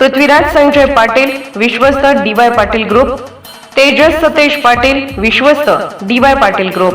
Prithviraj Sanjay Patil विश्वस्त D Y Patil group Tejas Satej Patil विश्वस्त D Y Patil group.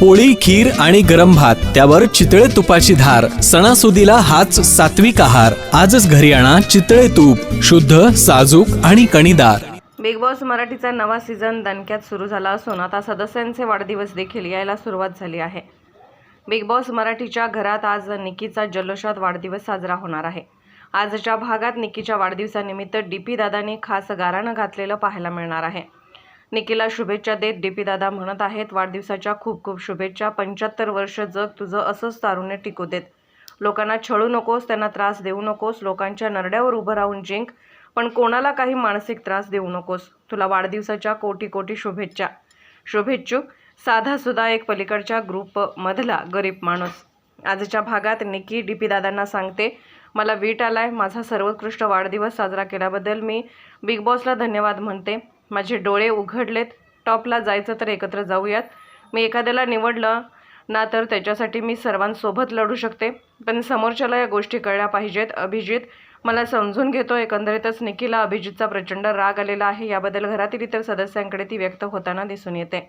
पोळी खीर आणि गरम भात त्यावर चितळे तुपाची धार सणासुदीला हाच सात्विक आहार. आजच घरी आणा चितळे तूप शुद्ध साजूक आणि कणीदार. बिग बॉस मराठीचा नवा सीझन दणक्यात सुरू झाला असून आता सदस्यांचे वाढदिवस देखील यायला सुरुवात झाली आहे. बिग बॉस मराठीच्या घरात आज निकीचा जल्लोषात वाढदिवस साजरा होणार आहे. आजच्या भागात निकीच्या वाढदिवसानिमित्त डी पी दादांनी खास गाराणं घातलेलं पाहायला मिळणार आहे. निकीला शुभेच्छा देत डी पी दादा म्हणत आहेत वाढदिवसाच्या खूप खूप शुभेच्छा. पंच्याहत्तर वर्ष जग तुझं असंच तारुण्य टिकू देत. लोकांना छळू नकोस त्यांना त्रास देऊ नकोस लोकांच्या नरड्यावर उभं राहून जिंक पण कोणाला काही मानसिक त्रास देऊ नकोस. तुला वाढदिवसाच्या कोटी कोटी शुभेच्छा. शुभेच्छुक साधा सुद्धा एक पलीकडच्या ग्रुपमधला गरीब माणूस. आजच्या भागात निकी डी पी दादांना सांगते मला वीट आलाय माझा सर्वोत्कृष्ट वाढदिवस साजरा केल्याबद्दल मी बिग बॉसला धन्यवाद म्हणते. माझे डोळे उघडलेत टॉपला जायचं तर एकत्र जाऊयात. मी एखाद्याला निवडलं ना तर त्याच्यासाठी मी सर्वांसोबत लढू शकते. पण समोरच्याला या गोष्टी कळल्या पाहिजेत. अभिजित मला समजून घेतो एकंदरीतच निकीला अभिजितचा प्रचंड राग आलेला आहे. याबद्दल घरातील इतर सदस्यांकडे ती व्यक्त होताना दिसून येते.